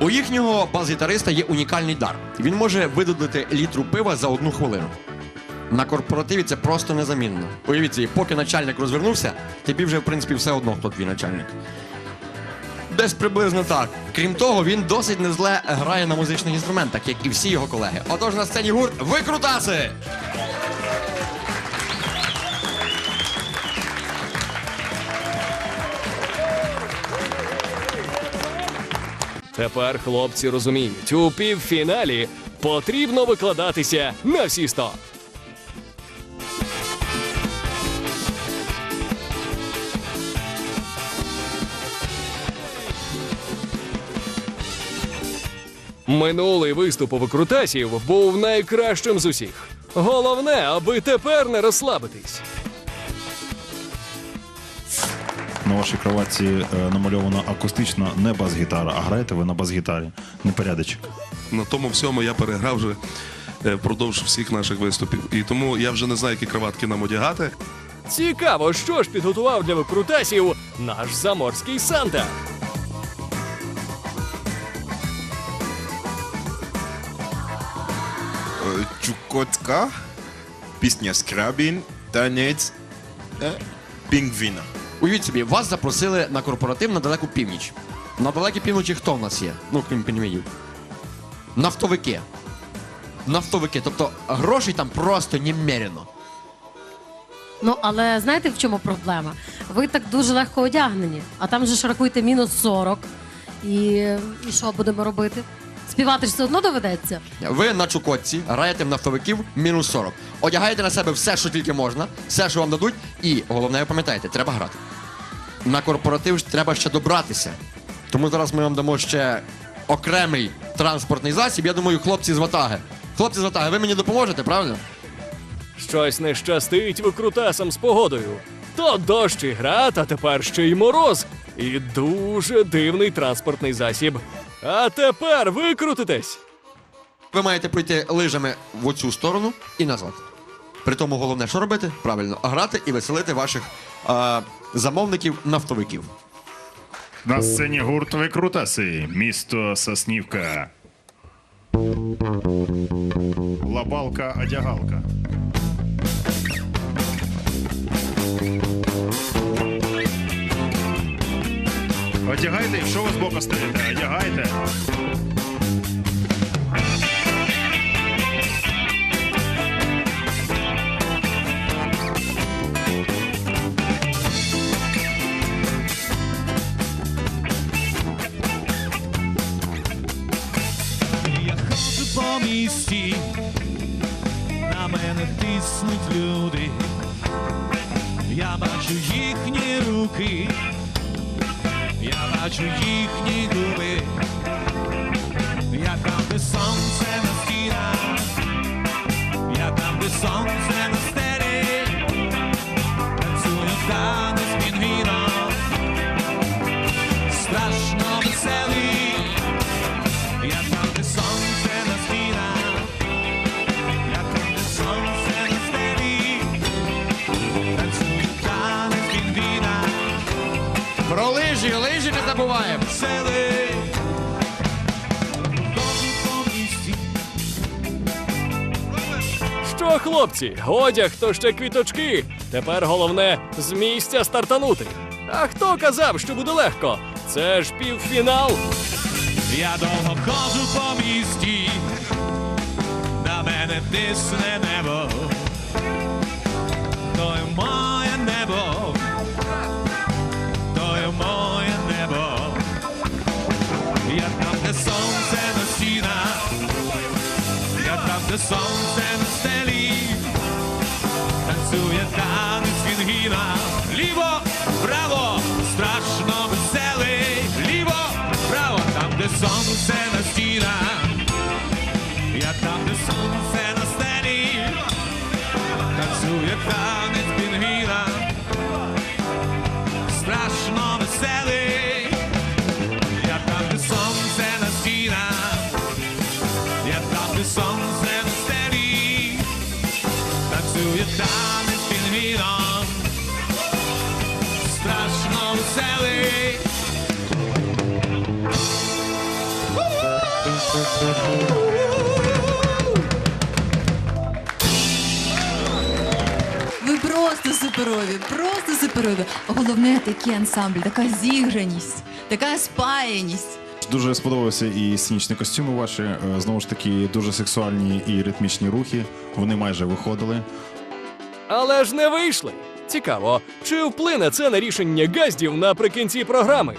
У їхнього бас-гітариста є унікальний дар. Він може видудити літру пива за одну хвилину. На корпоративі це просто незамінно. Уявіть собі, поки начальник розвернувся, тобі вже в принципі все одно, хто твій начальник. Десь приблизно так. Крім того, він досить незле грає на музичних інструментах, як і всі його колеги. Отож на сцені гурт Викрутаси! Тепер хлопці розуміють, у півфіналі потрібно викладатися на всі сто. Минулий виступ у викрутасів був найкращим з усіх. Головне, аби тепер не розслабитись. На вашій кроватці е, намальована акустична не бас-гітара, а граєте ви на бас-гітарі. Непорядочок. На тому всьому я переграв вже е, впродовж всіх наших виступів. І тому я вже не знаю, які кроватки нам одягати. Цікаво, що ж підготував для викрутасів наш заморський Санта. Е, Чукотка, пісня Скрабін, танець е, пінгвіна. Уявіть собі, вас запросили на корпоратив на далеку північ. На далекій півночі хто в нас є? Ну, крім піньмінів. Нафтовики. Нафтовики. Тобто грошей там просто немерено. Ну, але знаєте, в чому проблема? Ви так дуже легко одягнені, а там же ж рахуйте мінус 40. І, і що будемо робити? Співати ж все одно доведеться. Ви на Чукотці граєте в нафтовиків мінус 40. Одягаєте на себе все, що тільки можна, все, що вам дадуть, і головне, ви пам'ятаєте, треба грати. На корпоратив ж треба ще добратися. Тому зараз ми вам дамо ще окремий транспортний засіб. Я думаю, хлопці з ватаги. Хлопці з ватаги, ви мені допоможете, правильно? Щось не щастить викрутасам з погодою. То дощ і град, а тепер ще й мороз. І дуже дивний транспортний засіб. А тепер викрутитесь. Ви маєте пройти лижами в оцю сторону і назад. При тому головне, що робити? Правильно, грати і веселити ваших е, замовників нафтовиків. На сцені гурт Викрутаси, місто Соснівка. Лабалка одягалка. Одягайте, що ви збоку стоїте? Одягайте. Я ходжу по місті, на мене тиснуть люди. Я бачу їхні руки, я бачу їхні місті, Що, хлопці, одяг то ще квіточки. Тепер головне з місця стартанути. А хто казав, що буде легко? Це ж півфінал. я довго ходжу по місті, на мене тисне небо, сонце на стелі, танцює танець пінгвіна. Ліво, право, страшно веселий, ліво, право, там, де сонце на стінах, я там, де сонце на стелі, танцює танець пінгвіна. Страшно веселий. Я там, де сонце на стінах, я там, де сонце танець пінгвіном, страшно веселий. Ви просто суперові, просто суперові. Головне такий ансамбль, така зіграність, така спаяність. Дуже сподобалися і сценічні костюми ваші. Е, Знову ж таки, дуже сексуальні і ритмічні рухи. Вони майже виходили. Але ж не вийшли. Цікаво, чи вплине це на рішення газдів наприкінці програми?